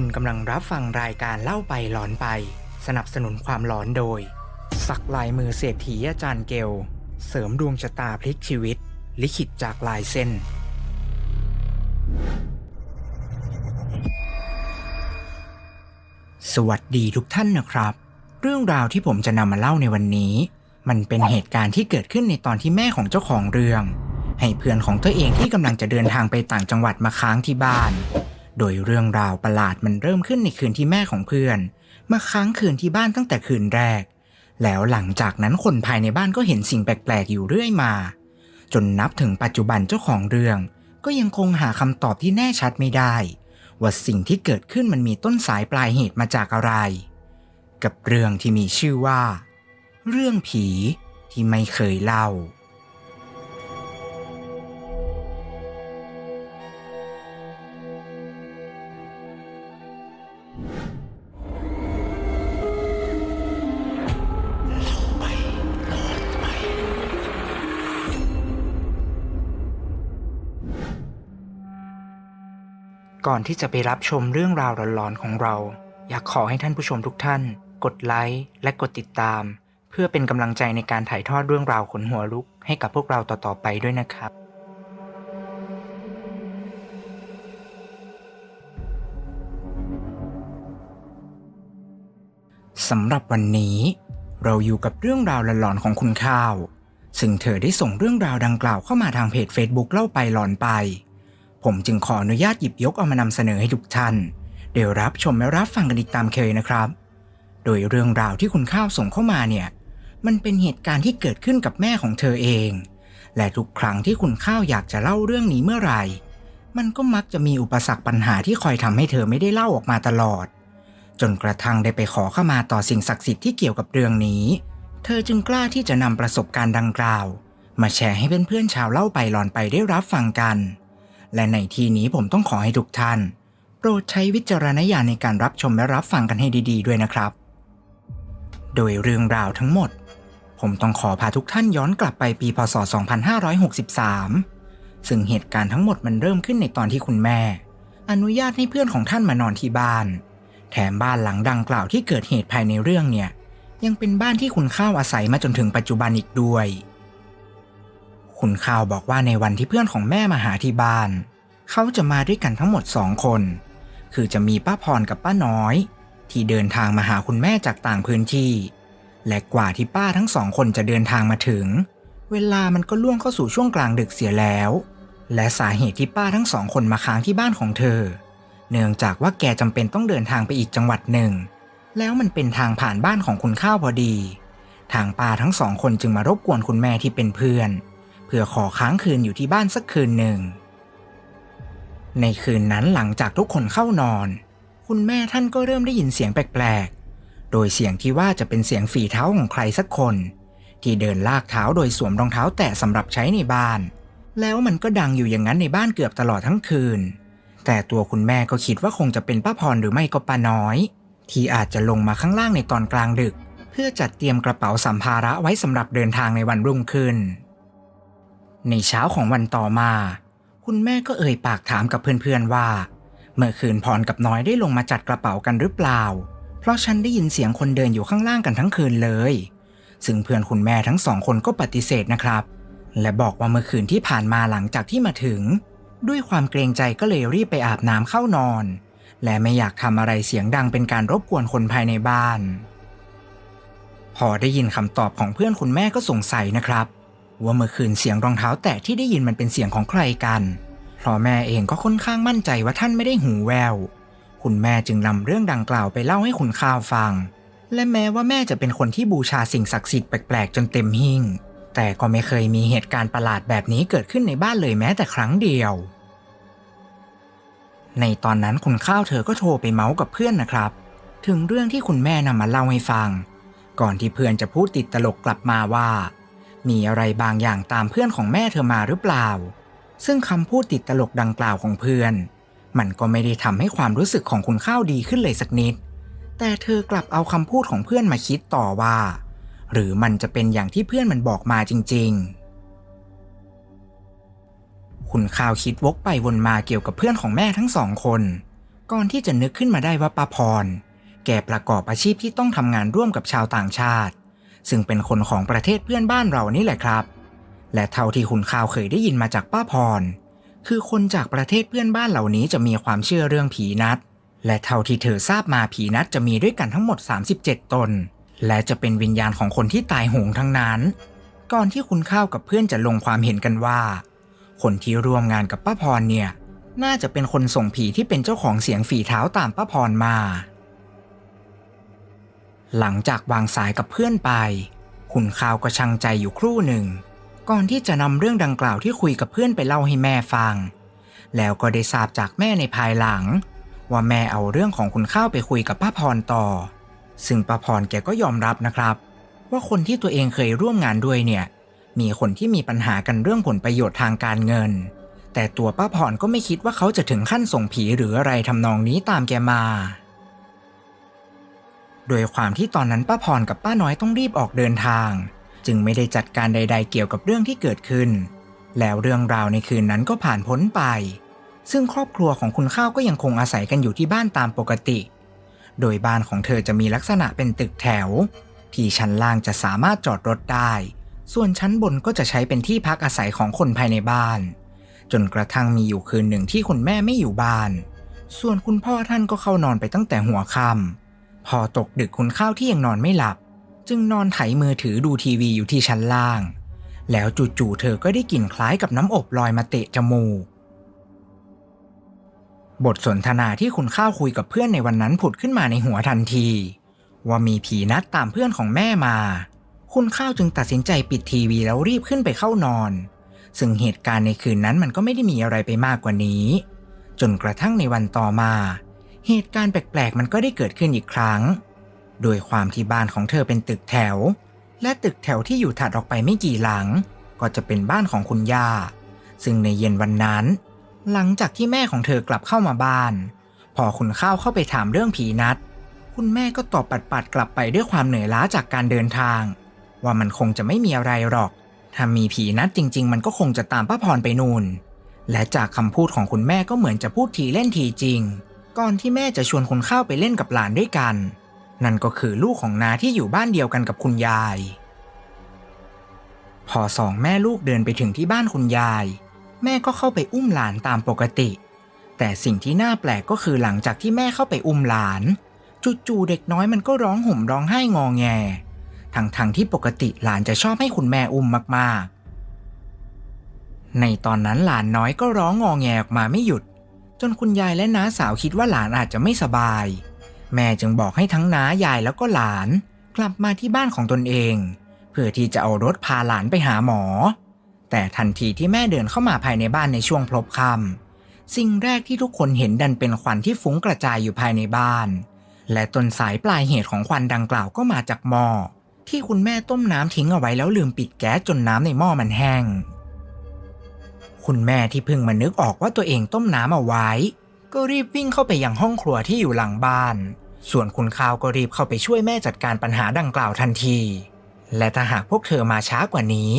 คุณกำลังรับฟังรายการเล่าไปหลอนไป สนับสนุนความหลอนโดย สักลายมือเศรษฐีอาจารย์เกล เสริมดวงชะตาพลิกชีวิต ลิขิตจากลายเส้น สวัสดีทุกท่านนะครับ เรื่องราวที่ผมจะนำมาเล่าในวันนี้ มันเป็นเหตุการณ์ที่เกิดขึ้นในตอนที่แม่ของเจ้าของเรื่อง ให้เพื่อนของตัวเองที่กำลังจะเดินทางไปต่างจังหวัดมาค้างที่บ้าน โดยเรื่องราวประหลาดมันเริ่มขึ้นในคืนที่แม่ของเพื่อน มาค้างคืนที่บ้านตั้งแต่คืนแรก แล้วหลังจากนั้นคนภายในบ้านก็เห็นสิ่งแปลกๆอยู่เรื่อยมา จนนับถึงปัจจุบันเจ้าของเรื่อง ก็ยังคงหาคำตอบที่แน่ชัดไม่ได้ ว่าสิ่งที่เกิดขึ้นมันมีต้นสายปลายเหตุมาจากอะไร กับเรื่องที่มีชื่อว่า เรื่องผีที่ไม่เคยเล่า ก่อนที่จะไปรับชมเรื่องราวหลอนๆของเรา อยากขอให้ท่านผู้ชมทุกท่าน กดไลค์และกดติดตาม เพื่อเป็นกำลังใจในการถ่ายทอดเรื่องราวขนหัวลุก ให้กับพวกเราต่อๆไปด้วยนะครับ สำหรับวันนี้ เราอยู่กับเรื่องราวหลอนๆของคุณข้าว ซึ่งเธอได้ส่งเรื่องราวดังกล่าวเข้ามาทางเพจ Facebook เล่าไปหลอนไป ผมจึงขออนุญาตหยิบยกเอามานำเสนอให้ทุกท่านเดี๋ยวรับชมและรับฟังกันอีกตามเคยนะครับ โดยเรื่องราวที่คุณข้าวส่งเข้ามาเนี่ย มันเป็นเหตุการณ์ที่เกิดขึ้นกับแม่ของเธอเอง และทุกครั้งที่คุณข้าวอยากจะเล่าเรื่องนี้เมื่อไหร่ มันก็มักจะมีอุปสรรคปัญหาที่คอยทำให้เธอไม่ได้เล่าออกมาตลอด จนกระทั่งได้ไปขอเข้ามาต่อสิ่งศักดิ์สิทธิ์ที่เกี่ยวกับเรื่องนี้ เธอจึงกล้าที่จะนำประสบการณ์ดังกล่าว มาแชร์ให้เพื่อนๆชาวเล่าไปหลอนไปได้รับฟังกัน และในที่นี้ผมต้องขอให้ทุกท่าน โปรดใช้วิจารณญาณในการรับชมและรับฟังกันให้ดี ๆ ด้วยนะครับ โดยเรื่องราวทั้งหมด ผมต้องขอพาทุกท่านย้อนกลับไปปีพศ 2563 ซึ่งเหตุการณ์ทั้งหมดมันเริ่มขึ้นในตอนที่คุณแม่ อนุญาตให้เพื่อนของท่านมานอนที่บ้าน แถมบ้านหลังดังกล่าวที่เกิดเหตุภายในเรื่องเนี่ย ยังเป็นบ้านที่คุณข้าวอาศัยมาจนถึงปัจจุบันอีกด้วย คุณข้าวบอกว่าในวันที่เพื่อนของแม่มาหาที่บ้าน เขาจะมาด้วยกันทั้งหมดสองคน คือจะมีป้าพรกับป้าน้อย ที่เดินทางมาหาคุณแม่จากต่างพื้นที่ และกว่าที่ป้าทั้งสองคนจะเดินทางมาถึง เวลามันก็ล่วงเข้าสู่ช่วงกลางดึกเสียแล้ว และสาเหตุที่ป้าทั้งสองคนมาค้างที่บ้านของเธอ เนื่องจากว่าแกจำเป็นต้องเดินทางไปอีกจังหวัดหนึ่ง แล้วมันเป็นทางผ่านบ้านของคุณข้าวพอดี ทางป้าทั้งสองคนจึงมารบกวนคุณแม่ที่เป็นเพื่อน เพื่อขอค้างคืนอยู่ที่บ้านสักคืนหนึ่ง ในคืนนั้นหลังจากทุกคนเข้านอน คุณแม่ท่านก็เริ่มได้ยินเสียงแปลกๆ โดยเสียงที่ว่าจะเป็นเสียงฝีเท้าของใครสักคน ที่เดินลากเท้าโดยสวมรองเท้าแตะสำหรับใช้ในบ้าน แล้วมันก็ดังอยู่อย่างนั้นในบ้านเกือบตลอดทั้งคืน แต่ตัวคุณแม่ก็คิดว่าคงจะเป็นป้าพรหรือไม่ก็ป้าน้อย ที่อาจจะลงมาข้างล่างในตอนกลางดึก เพื่อจัดเตรียมกระเป๋าสัมภาระไว้สำหรับเดินทางในวันรุ่งขึ้น ในเช้าของวันต่อมา คุณแม่ก็เอ่ยปากถามกับเพื่อนๆว่า เมื่อคืนพรกับน้อยได้ลงมาจัดกระเป๋ากันหรือเปล่า เพราะฉันได้ยินเสียงคนเดินอยู่ข้างล่างกันทั้งคืนเลย ซึ่งเพื่อนคุณแม่ทั้งสองคนก็ปฏิเสธนะครับ และบอกว่าเมื่อคืนที่ผ่านมาหลังจากที่มาถึง ด้วยความเกรงใจก็เลยรีบไปอาบน้ำเข้านอน และไม่อยากทำอะไรเสียงดังเป็นการรบกวนคนภายในบ้าน พอได้ยินคำตอบของเพื่อนคุณแม่ก็สงสัยนะครับ ว่าเมื่อคืนเสียงรองเท้าแตะที่ได้ยินมันเป็นเสียงของใครกันเพราะแม่เองก็ค่อนข้างมั่นใจว่าท่านไม่ได้หูแวว คุณแม่จึงนำเรื่องดังกล่าวไปเล่าให้คุณข้าวฟัง และแม้ว่าแม่จะเป็นคนที่บูชาสิ่งศักดิ์สิทธิ์แปลกๆจนเต็มหิ้งแต่ก็ไม่เคยมีเหตุการณ์ประหลาดแบบนี้เกิดขึ้นในบ้านเลยแม้แต่ครั้งเดียว ในตอนนั้นคุณข้าวเธอก็โทรไปเมาส์กับเพื่อนนะครับ ถึงเรื่องที่คุณแม่นำมาเล่าให้ฟัง ก่อนที่เพื่อนจะพูดติดตลกกลับมาว่า มีอะไรบางอย่างตามเพื่อนของแม่เธอมาหรือเปล่า ซึ่งคำพูดติดตลกดังกล่าวของเพื่อน มันก็ไม่ได้ทำให้ความรู้สึกของคุณข้าวดีขึ้นเลยสักนิด แต่เธอกลับเอาคำพูดของเพื่อนมาคิดต่อว่า หรือมันจะเป็นอย่างที่เพื่อนมันบอกมาจริง ๆ คุณข้าวคิดวกไปวนมาเกี่ยวกับเพื่อนของแม่ทั้งสองคน ก่อนที่จะนึกขึ้นมาได้ว่าป้าพร แกประกอบอาชีพที่ต้องทำงานร่วมกับชาวต่างชาติ ซึ่งเป็นคนของประเทศเพื่อนบ้านเรานี่แหละครับ และเท่าที่คุณข่าวเคยได้ยินมาจากป้าพร คือคนจากประเทศเพื่อนบ้านเหล่านี้จะมีความเชื่อเรื่องผีนัด และเท่าที่เธอทราบมาผีนัดจะมีด้วยกันทั้งหมด 37 ตน และจะเป็นวิญญาณของคนที่ตายโหงทั้งนั้น ก่อนที่คุณข้าวกับเพื่อนจะลงความเห็นกันว่า คนที่ร่วมงานกับป้าพรเนี่ย น่าจะเป็นคนส่งผีที่เป็นเจ้าของเสียงฝีเท้าตามป้าพรมา หลังจากวางสายกับเพื่อนไปคุณข้าวก็ชังใจอยู่ครู่หนึ่ง ก่อนที่จะนำเรื่องดังกล่าวที่คุยกับเพื่อนไปเล่าให้แม่ฟัง แล้วก็ได้ทราบจากแม่ในภายหลัง ว่าแม่เอาเรื่องของคุณข้าวไปคุยกับป้าพรต่อ ซึ่งป้าพรแกก็ยอมรับนะครับ ว่าคนที่ตัวเองเคยร่วมงานด้วยเนี่ย มีคนที่มีปัญหากันเรื่องผลประโยชน์ทางการเงิน แต่ตัวป้าพรก็ไม่คิดว่าเขาจะถึงขั้นส่งผีหรืออะไรทำนองนี้ตามแกมา โดยความที่ตอนนั้นป้าพรกับป้าน้อยต้องรีบออกเดินทาง จึงไม่ได้จัดการใด ๆ เกี่ยวกับเรื่องที่เกิดขึ้น แล้วเรื่องราวในคืนนั้นก็ผ่านพ้นไป ซึ่งครอบครัวของคุณข้าวก็ยังคงอาศัยกันอยู่ที่บ้านตามปกติ โดยบ้านของเธอจะมีลักษณะเป็นตึกแถว ที่ชั้นล่างจะสามารถจอดรถได้ ส่วนชั้นบนก็จะใช้เป็นที่พักอาศัยของคนภายในบ้าน จนกระทั่งมีอยู่คืนหนึ่งที่คุณแม่ไม่อยู่บ้าน ส่วนคุณพ่อท่านก็เข้านอนไปตั้งแต่หัวค่ำ พอตกดึกคุณข้าวที่ยังนอนไม่หลับ จึงนอนไถมือถือดูทีวีอยู่ที่ชั้นล่าง แล้วจู่ๆเธอก็ได้กลิ่นคล้ายกับน้ำอบลอยมาเตะจมูก บทสนทนาที่คุณข้าวคุยกับเพื่อนในวันนั้นผุดขึ้นมาในหัวทันที ว่ามีผีนัดตามเพื่อนของแม่มา คุณข้าวจึงตัดสินใจปิดทีวีแล้วรีบขึ้นไปเข้านอน ซึ่งเหตุการณ์ในคืนนั้นมันก็ไม่ได้มีอะไรไปมากกว่านี้ จนกระทั่งในวันต่อมา เหตุการณ์แปลกๆ มันก็ได้เกิดขึ้นอีกครั้ง โดยความที่บ้านของเธอเป็นตึกแถว และตึกแถวที่อยู่ถัดออกไปไม่กี่หลัง ก็จะเป็นบ้านของคุณย่า ซึ่งในเย็นวันนั้น หลังจากที่แม่ของเธอกลับเข้ามาบ้าน พอคุณข้าวเข้าไปถามเรื่องผีนัด คุณแม่ก็ตอบปัดๆกลับไปด้วยความเหนื่อยล้าจากการเดินทาง ว่ามันคงจะไม่มีอะไรหรอก ถ้ามีผีนัดจริง ๆ มันก็คงจะตามป้าพรไปนูนและจากคำพูดของคุณแม่ก็เหมือนจะพูดทีเล่นทีจริง ก่อนที่แม่จะชวนคุณข้าวไปเล่นกับหลานด้วยกัน นั่นก็คือลูกของนาที่อยู่บ้านเดียวกันกับคุณยาย พอสองแม่ลูกเดินไปถึงที่บ้านคุณยาย แม่ก็เข้าไปอุ้มหลานตามปกติ แต่สิ่งที่น่าแปลกก็คือหลังจากที่แม่เข้าไปอุ้มหลานจู่ๆเด็กน้อยมันก็ร้องห่มร้องไห้งอแง ทั้งๆทที่ปกติหลานจะชอบให้คุณแม่อุ้มมากๆ ในตอนนั้นหลานน้อยก็ร้องงอแงออกมาไม่หยุด จนคุณยายและน้าสาวคิดว่าหลานอาจจะไม่สบาย แม่จึงบอกให้ทั้งน้ายายแล้วก็หลาน กลับมาที่บ้านของตนเอง เพื่อที่จะเอารถพาหลานไปหาหมอ แต่ทันทีที่แม่เดินเข้ามาภายในบ้านในช่วงพลบค่ำสิ่งแรกที่ทุกคนเห็นดันเป็นควันที่ฟุ้งกระจายอยู่ภายในบ้าน และต้นสายปลายเหตุของควันดังกล่าวก็มาจากหม้อที่คุณแม่ต้มน้ำทิ้งเอาไว้แล้วลืมปิดแก๊สจนน้ำในหม้อมันแห้ง คุณแม่ที่เพิ่งมานึกออกว่าตัวเองต้มน้ำเอาไว้ ก็รีบวิ่งเข้าไปยังห้องครัวที่อยู่หลังบ้าน ส่วนคุณข้าวก็รีบเข้าไปช่วยแม่จัดการปัญหาดังกล่าวทันที และถ้าหากพวกเธอมาช้ากว่านี้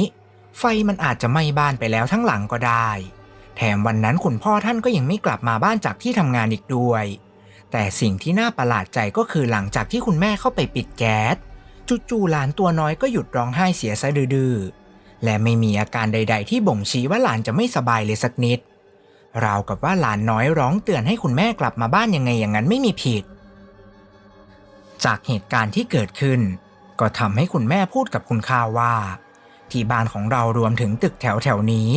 ไฟมันอาจจะไหม้บ้านไปแล้วทั้งหลังก็ได้ แถมวันนั้นคุณพ่อท่านก็ยังไม่กลับมาบ้านจากที่ทำงานอีกด้วย แต่สิ่งที่น่าประหลาดใจก็คือหลังจากที่คุณแม่เข้าไปปิดแก๊สจู่ๆหลานตัวน้อยก็หยุดร้องไห้เสียซะดื้อๆ และไม่มีอาการใด ๆ ที่บ่งชี้ว่าหลานจะไม่สบายเลยสักนิด ราวกับว่าหลานน้อยร้องเตือนให้คุณแม่กลับมาบ้านยังไงอย่างนั้นไม่มีผิด จากเหตุการณ์ที่เกิดขึ้น ก็ทำให้คุณแม่พูดกับคุณข้าวว่า ที่บ้านของเรารวมถึงตึกแถวแถวนี้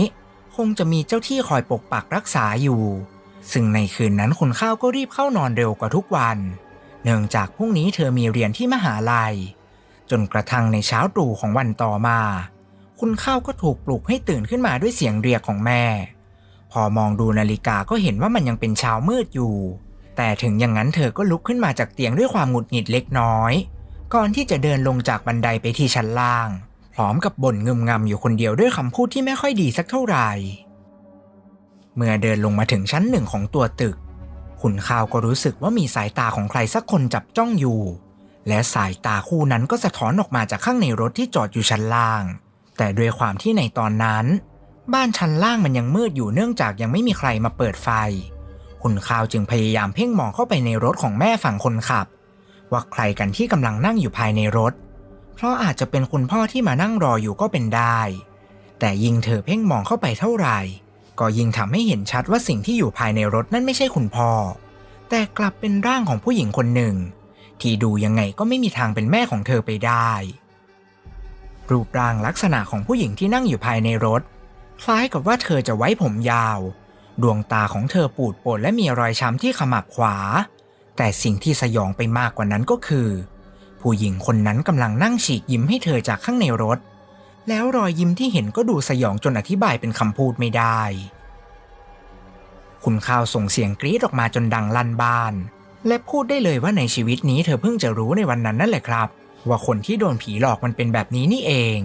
คงจะมีเจ้าที่คอยปกปักรักษาอยู่ ซึ่งในคืนนั้นคุณข้าวก็รีบเข้านอนเร็วกว่าทุกวัน เนื่องจากพรุ่งนี้เธอมีเรียนที่มหาลัย จนกระทั่งในเช้าตรู่ของวันต่อมา คุณข้าวก็ถูกปลุกให้ตื่นขึ้นมาด้วยเสียงเรียกของแม่ พอมองดูนาฬิกาก็เห็นว่ามันยังเป็นเช้ามืดอยู่ แต่ถึงอย่างนั้นเธอก็ลุกขึ้นมาจากเตียงด้วยความหงุดหงิดเล็กน้อย ก่อนที่จะเดินลงจากบันไดไปที่ชั้นล่าง พร้อมกับบ่นงึมงำอยู่คนเดียวด้วยคำพูดที่ไม่ค่อยดีสักเท่าไหร่ เมื่อเดินลงมาถึงชั้นหนึ่งของตัวตึกคุณข้าวก็รู้สึกว่ามีสายตาของใครสักคนจับจ้องอยู่และสายตาคู่นั้นก็สะท้อนออกมาจากข้างในรถที่จอดอยู่ชั้นล่าง แต่ด้วยความที่ในตอนนั้น บ้านชั้นล่างมันยังมืดอยู่เนื่องจากยังไม่มีใครมาเปิดไฟ คุณข้าวจึงพยายามเพ่งมองเข้าไปในรถของแม่ฝั่งคนขับ ว่าใครกันที่กำลังนั่งอยู่ภายในรถ เพราะอาจจะเป็นคุณพ่อที่มานั่งรออยู่ก็เป็นได้ แต่ยิ่งเธอเพ่งมองเข้าไปเท่าไหร่ ก็ยิ่งทำให้เห็นชัดว่าสิ่งที่อยู่ภายในรถนั่นไม่ใช่คุณพ่อ แต่กลับเป็นร่างของผู้หญิงคนหนึ่ง ที่ดูยังไงก็ไม่มีทางเป็นแม่ของเธอไปได้ รูปร่างลักษณะของผู้หญิงที่นั่งอยู่ภายในรถ คล้ายกับว่าเธอจะไว้ผมยาว ดวงตาของเธอปูดโปนและมีรอยช้ำที่ขมับขวา แต่สิ่งที่สยองไปมากกว่านั้นก็คือ ผู้หญิงคนนั้นกำลังนั่งฉีกยิ้มให้เธอจากข้างในรถ แล้วรอยยิ้มที่เห็นก็ดูสยองจนอธิบายเป็นคำพูดไม่ได้ คุณข้าวส่งเสียงกรี๊ดออกมาจนดังลั่นบ้าน และพูดได้เลยว่าในชีวิตนี้เธอเพิ่งจะรู้ในวันนั้นนั่นแหละครับ ว่าคนที่โดนผีหลอกมันเป็นแบบนี้นี่เอง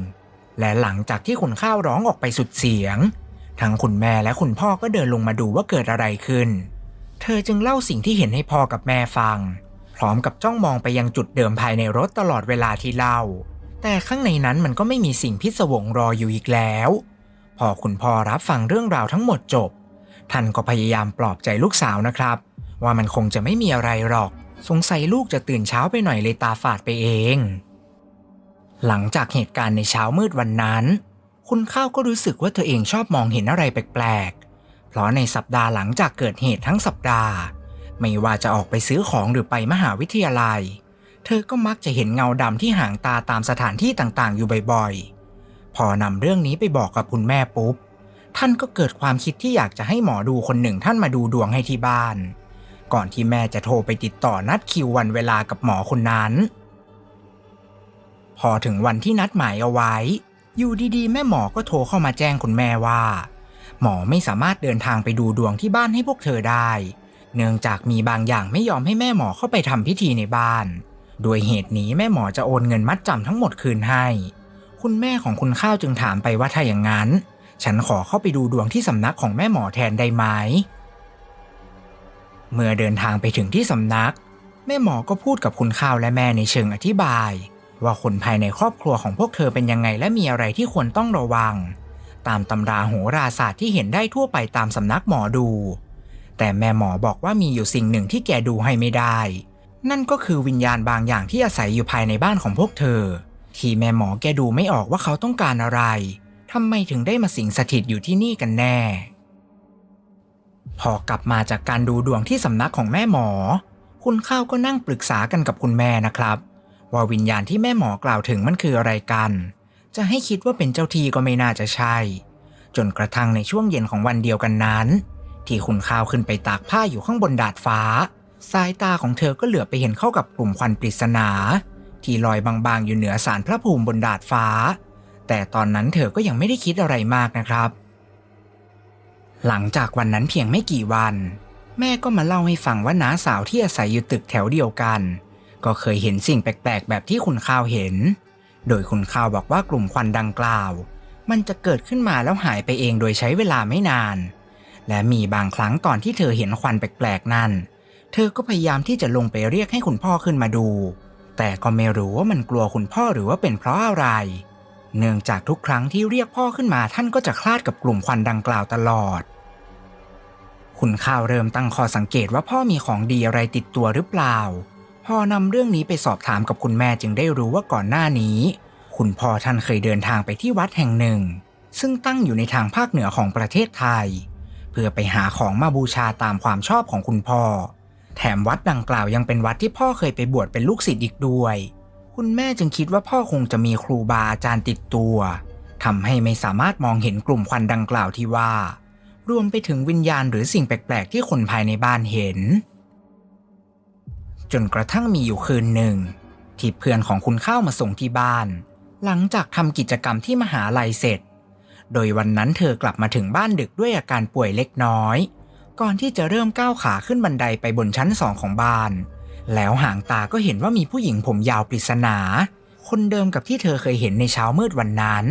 และหลังจากที่คุณข้าวร้องออกไปสุดเสียง ทั้งคุณแม่และคุณพ่อก็เดินลงมาดูว่าเกิดอะไรขึ้น เธอจึงเล่าสิ่งที่เห็นให้พ่อกับแม่ฟัง พร้อมกับจ้องมองไปยังจุดเดิมภายในรถตลอดเวลาที่เล่า แต่ข้างในนั้นมันก็ไม่มีสิ่งพิศวงรออยู่อีกแล้ว พอคุณพ่อรับฟังเรื่องราวทั้งหมดจบ ท่านก็พยายามปลอบใจลูกสาวนะครับ ว่ามันคงจะไม่มีอะไรหรอก สงสัยลูกจะตื่นเช้าไปหน่อยเลยตาฝาดไปเอง หลังจากเหตุการณ์ในเช้ามืดวันนั้น คุณข้าวก็รู้สึกว่าตัวเองชอบมองเห็นอะไรแปลกๆ เพราะในสัปดาห์หลังจากเกิดเหตุทั้งสัปดาห์ ไม่ว่าจะออกไปซื้อของหรือไปมหาวิทยาลัย เธอก็มักจะเห็นเงาดำที่ห่างตาตามสถานที่ต่างๆ อยู่บ่อยๆ พอนำเรื่องนี้ไปบอกกับคุณแม่ปุ๊บ ท่านก็เกิดความคิดที่อยากจะให้หมอดูคนหนึ่งท่านมาดูดวงให้ที่บ้าน ก่อนที่แม่จะโทรไปติดต่อนัดคิววันเวลากับหมอคนนั้น พอถึงวันที่นัดหมายเอาไว้ อยู่ดีๆ แม่หมอก็โทรเข้ามาแจ้งคุณแม่ว่า หมอไม่สามารถเดินทางไปดูดวงที่บ้านให้พวกเธอได้ เนื่องจากมีบางอย่างไม่ยอมให้แม่หมอเข้าไปทำพิธีในบ้าน โดยเหตุนี้แม่หมอจะโอนเงินมัดจำทั้งหมดคืนให้ คุณแม่ของคุณข้าวจึงถามไปว่าถ้าอย่างนั้น ฉันขอเข้าไปดูดวงที่สำนักของแม่หมอแทนได้ไหม เมื่อเดินทางไปถึงที่สำนัก แม่หมอก็พูดกับคุณข้าวและแม่ในเชิงอธิบาย ว่าคนภายในครอบครัวของพวกเธอเป็นยังไงและมีอะไรที่ควรต้องระวัง ตามตำราโหราศาสตร์ที่เห็นได้ทั่วไปตามสำนักหมอดู แต่แม่หมอบอกว่ามีอยู่สิ่งหนึ่งที่แกดูให้ไม่ได้ นั่นก็คือวิญญาณบางอย่างที่อาศัยอยู่ภายในบ้านของพวกเธอ ที่แม่หมอแกดูไม่ออกว่าเขาต้องการอะไรทำไมถึงได้มาสิงสถิตอยู่ที่นี่กันแน่ พอกลับมาจากการดูดวงที่สำนักของแม่หมอ คุณข้าวก็นั่งปรึกษากันกับคุณแม่นะครับ ว่าวิญญาณที่แม่หมอกล่าวถึงมันคืออะไรกัน จะให้คิดว่าเป็นเจ้าทีก็ไม่น่าจะใช่ จนกระทั่งในช่วงเย็นของวันเดียวกันนั้น ที่คุณข้าวขึ้นไปตากผ้าอยู่ข้างบนดาดฟ้า สายตาของเธอก็เหลือไปเห็นเข้ากับกลุ่มควันปริศนา ที่ลอยบางๆอยู่เหนือสารพระภูมิบนดาดฟ้า แต่ตอนนั้นเธอก็ยังไม่ได้คิดอะไรมากนะครับ หลังจากวันนั้นเพียงไม่กี่วัน แม่ก็มาเล่าให้ฟังว่าน้าสาวที่อาศัยอยู่ตึกแถวเดียวกัน ก็เคยเห็นสิ่งแปลกๆ แบบที่คุณข้าวเห็น โดยคุณข้าวบอกว่ากลุ่มควันดังกล่าว มันจะเกิดขึ้นมาแล้วหายไปเองโดยใช้เวลาไม่นาน และมีบางครั้งตอนที่เธอเห็นควันแปลกๆนั่น เธอก็พยายามที่จะลงไปเรียกให้คุณพ่อขึ้นมาดู แต่ก็ไม่รู้ว่ามันกลัวคุณพ่อหรือว่าเป็นเพราะอะไร เนื่องจากทุกครั้งที่เรียกพ่อขึ้นมาท่านก็จะคลาดกับกลุ่มควันดังกล่าวตลอด คุณข้าวเริ่มตั้งข้อสังเกตว่าพ่อมีของดีอะไรติดตัวหรือเปล่า พอนำเรื่องนี้ไปสอบถามกับคุณแม่จึงได้รู้ว่าก่อนหน้านี้ คุณพ่อท่านเคยเดินทางไปที่วัดแห่งหนึ่ง ซึ่งตั้งอยู่ในทางภาคเหนือของประเทศไทย เพื่อไปหาของมาบูชาตามความชอบของคุณพ่อ แถมวัดดังกล่าวยังเป็นวัดที่พ่อเคยไปบวชเป็นลูกศิษย์อีกด้วย คุณแม่จึงคิดว่าพ่อคงจะมีครูบาอาจารย์ติดตัวทำให้ไม่สามารถมองเห็นกลุ่มควันดังกล่าวที่ว่า รวมไปถึงวิญญาณหรือสิ่งแปลกๆ ที่คนภายในบ้านเห็น จนกระทั่งมีอยู่คืนหนึ่ง ที่เพื่อนของคุณเข้ามาส่งที่บ้าน หลังจากทำกิจกรรมที่มหาลัยเสร็จ โดยวันนั้นเธอกลับมาถึงบ้านดึกด้วยอาการป่วยเล็กน้อย ก่อนที่จะเริ่มก้าวขาขึ้นบันไดไปบนชั้นสองของบ้าน แล้วห่างตาก็เห็นว่ามีผู้หญิงผมยาวปริศนา คนเดิมกับที่เธอเคยเห็นในเช้ามืดวันนั้น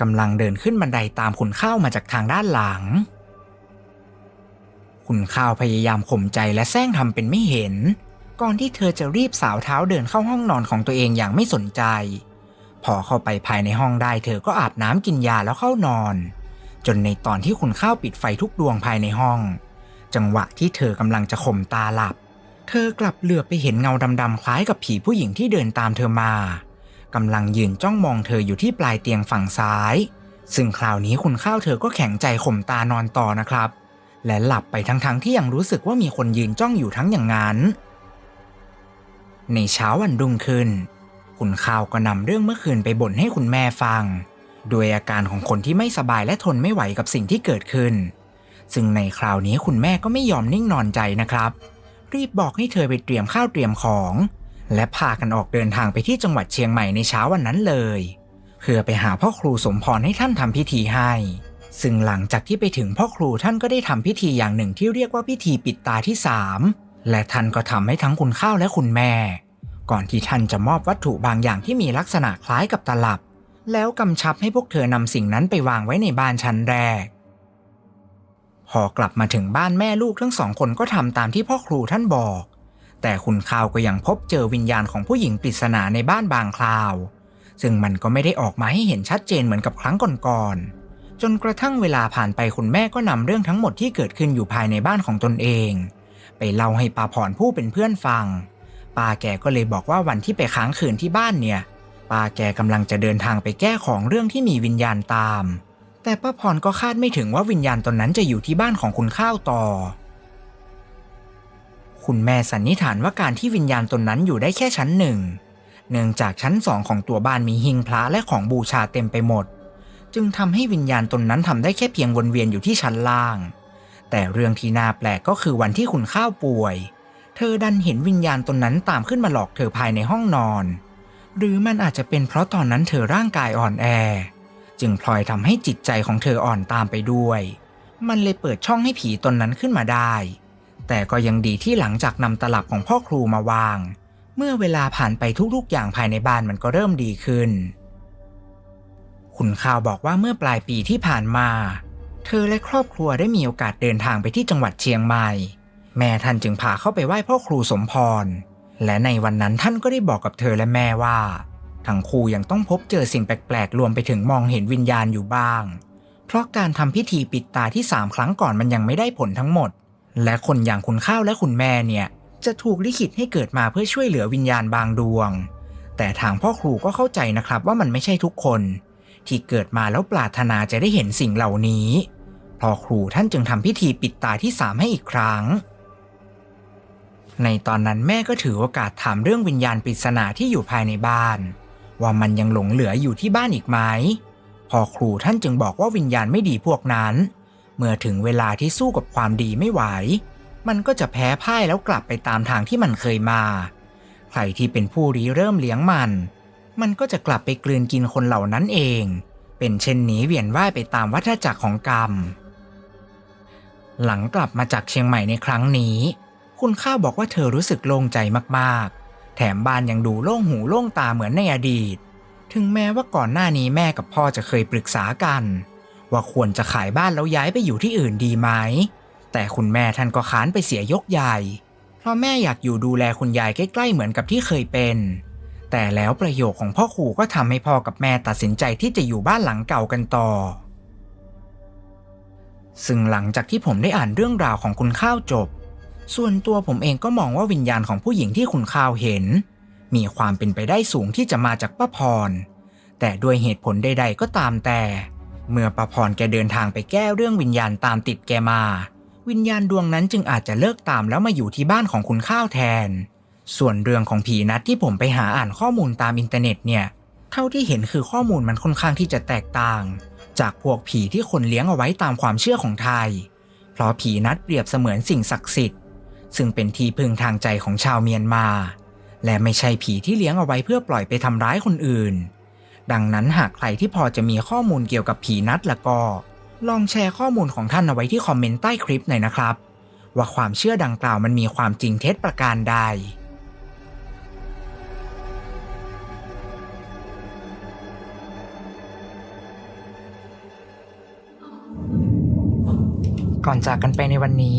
กำลังเดินขึ้นบันไดตามคุณข้าวมาจากทางด้านหลัง คุณข้าวพยายามข่มใจและแซงทำเป็นไม่เห็น ก่อนที่เธอจะรีบสาวเท้าเดินเข้าห้องนอนของตัวเองอย่างไม่สนใจ พอเข้าไปภายในห้องได้เธอก็อาบน้ำกินยาแล้วเข้านอน จนในตอนที่คุณข้าวปิดไฟทุกดวงภายในห้อง จังหวะที่เธอกำลังจะข่มตาหลับ เธอกลับเหลือไปเห็นเงาดำๆคล้ายกับผีผู้หญิงที่เดินตามเธอมากำลังยืนจ้องมองเธออยู่ที่ปลายเตียงฝั่งซ้าย ซึ่งคราวนี้คุณข้าวเธอก็แข็งใจข่มตานอนต่อนะครับ และหลับไปทั้งๆที่ยังรู้สึกว่ามีคนยืนจ้องอยู่ทั้งอย่างนั้น ในเช้าวันรุ่งขึ้น คุณข้าวก็นำเรื่องเมื่อคืนไปบ่นให้คุณแม่ฟัง โดยอาการของคนที่ไม่สบายและทนไม่ไหวกับสิ่งที่เกิดขึ้น ซึ่งในคราวนี้คุณแม่ก็ไม่ยอมนิ่งนอนใจนะครับ รีบบอกให้เธอไปเตรียมข้าวเตรียมของ และพากันออกเดินทางไปที่จังหวัดเชียงใหม่ในเช้าวันนั้นเลย เพื่อไปหาพ่อครูสมพรให้ท่านทำพิธีให้ ซึ่งหลังจากที่ไปถึงพ่อครูท่านก็ได้ทำพิธีอย่างหนึ่งที่เรียกว่าพิธีปิดตาที่สามและท่านก็ทำให้ทั้งคุณข้าวและคุณแม่ ก่อนที่ท่านจะมอบวัตถุบางอย่างที่มีลักษณะคล้ายกับตลับ แล้วกำชับให้พวกเธอนำสิ่งนั้นไปวางไว้ในบ้านชั้นแรก พอกลับมาถึงบ้านแม่ลูกทั้งสองคนก็ทำตามที่พ่อครูท่านบอก แต่คุณข้าวก็ยังพบเจอวิญญาณของผู้หญิงปริศนาในบ้านบางคราว ซึ่งมันก็ไม่ได้ออกมาให้เห็นชัดเจนเหมือนกับครั้งก่อนๆจนกระทั่งเวลาผ่านไปคุณแม่ก็นำเรื่องทั้งหมดที่เกิดขึ้นอยู่ภายในบ้านของตนเอง ไปเล่าให้ป้าพรผู้เป็นเพื่อนฟังป้าแกก็เลยบอกว่าวันที่ไปค้างคืนที่บ้านเนี่ยป้าแกกำลังจะเดินทางไปแก้ของเรื่องที่มีวิญญาณตาม แต่ป้าพรก็คาดไม่ถึงว่าวิญญาณตนนั้นจะอยู่ที่บ้านของคุณข้าวต่อ คุณแม่สันนิษฐานว่าการที่วิญญาณตนนั้นอยู่ได้แค่ชั้นหนึ่ง เนื่องจากชั้นสองของตัวบ้านมีหิงพระและของบูชาเต็มไปหมด จึงทำให้วิญญาณตนนั้นทำได้แค่เพียงวนเวียนอยู่ที่ชั้นล่าง แต่เรื่องที่น่าแปลกก็คือวันที่คุณข้าวป่วย เธอดันเห็นวิญญาณตนนั้นตามขึ้นมาหลอกเธอภายในห้องนอน หรือมันอาจจะเป็นเพราะตอนนั้นเธอร่างกายอ่อนแอ จึงพลอยทำให้จิตใจของเธออ่อนตามไปด้วย มันเลยเปิดช่องให้ผีตนนั้นขึ้นมาได้ แต่ก็ยังดีที่หลังจากนำตลับของพ่อครูมาวาง เมื่อเวลาผ่านไปทุกๆ อย่างภายในบ้านมันก็เริ่มดีขึ้นคุณข่าวบอกว่าเมื่อปลายปีที่ผ่านมา เธอและครอบครัวได้มีโอกาสเดินทางไปที่จังหวัดเชียงใหม่ แม่ท่านจึงพาเข้าไปไหว้พ่อครูสมพร และในวันนั้นท่านก็ได้บอกกับเธอและแม่ว่า ทั้งคู่ยังต้องพบเจอสิ่งแปลกๆ รวมไปถึงมองเห็นวิญญาณอยู่บ้าง เพราะการทำพิธีปิดตาที่สามครั้งก่อนมันยังไม่ได้ผลทั้งหมด และคนอย่างคุณข้าวและคุณแม่เนี่ยจะถูกลิขิตให้เกิดมาเพื่อช่วยเหลือวิญญาณบางดวง แต่ทางพ่อครูก็เข้าใจนะครับว่ามันไม่ใช่ทุกคน ที่เกิดมาแล้วปรารถนาจะได้เห็นสิ่งเหล่านี้พอครูท่านจึงทำพิธีปิดตาที่สามให้อีกครั้ง ในตอนนั้นแม่ก็ถือโอกาสถามเรื่องวิญญาณปริศนาที่อยู่ภายในบ้าน ว่ามันยังหลงเหลืออยู่ที่บ้านอีกไหมพอครูท่านจึงบอกว่าวิญญาณไม่ดีพวกนั้น เมื่อถึงเวลาที่สู้กับความดีไม่ไหว มันก็จะแพ้พ่ายแล้วกลับไปตามทางที่มันเคยมา ใครที่เป็นผู้ริเริ่มเลี้ยงมัน มันก็จะกลับไปกลืนกินคนเหล่านั้นเอง เป็นเช่นนี้เวียนว่ายไปตามวัฏจักรของกรรม หลังกลับมาจากเชียงใหม่ในครั้งนี้ คุณข้าบอกว่าเธอรู้สึกโล่งใจมากๆ แถมบ้านยังดูโล่งหูโล่งตาเหมือนในอดีต ถึงแม้ว่าก่อนหน้านี้แม่กับพ่อจะเคยปรึกษากัน ว่าควรจะขายบ้านแล้วย้ายไปอยู่ที่อื่นดีไหม แต่คุณแม่ท่านก็ค้านไปเสียยกใหญ่ เพราะแม่อยากอยู่ดูแลคุณยายใกล้ๆเหมือนกับที่เคยเป็น แต่แล้วประโยคของพ่อครูก็ทำให้พ่อกับแม่ตัดสินใจที่จะอยู่บ้านหลังเก่ากันต่อ ซึ่งหลังจากที่ผมได้อ่านเรื่องราวของคุณข้าวจบ ส่วนตัวผมเองก็มองว่าวิญญาณของผู้หญิงที่คุณข้าวเห็น มีความเป็นไปได้สูงที่จะมาจากป้าพร แต่ด้วยเหตุผลใด ๆ ก็ตามแต่ เมื่อป้าพรแกเดินทางไปแก้เรื่องวิญญาณตามติดแกมา วิญญาณดวงนั้นจึงอาจจะเลิกตามแล้วมาอยู่ที่บ้านของคุณข้าวแทน ส่วนเรื่องของผีนัดที่ผมไปหาอ่านข้อมูลตามอินเทอร์เน็ตเนี่ย เท่าที่เห็นคือข้อมูลมันค่อนข้างที่จะแตกต่าง จากพวกผีที่คนเลี้ยงเอาไว้ตามความเชื่อของไทย เพราะผีนัดเปรียบเสมือนสิ่งศักดิ์สิทธิ์ ซึ่งเป็นที่พึ่งทางใจของชาวเมียนมา และไม่ใช่ผีที่เลี้ยงเอาไว้เพื่อปล่อยไปทำร้ายคนอื่น ดังนั้นหากใครที่พอจะมีข้อมูลเกี่ยวกับผีนัดละก็ ลองแชร์ข้อมูลของท่านเอาไว้ที่คอมเมนต์ใต้คลิปหน่อยนะครับ ว่าความเชื่อดังกล่าวมันมีความจริงเท็จประการใดก่อนจากกันไปในวันนี้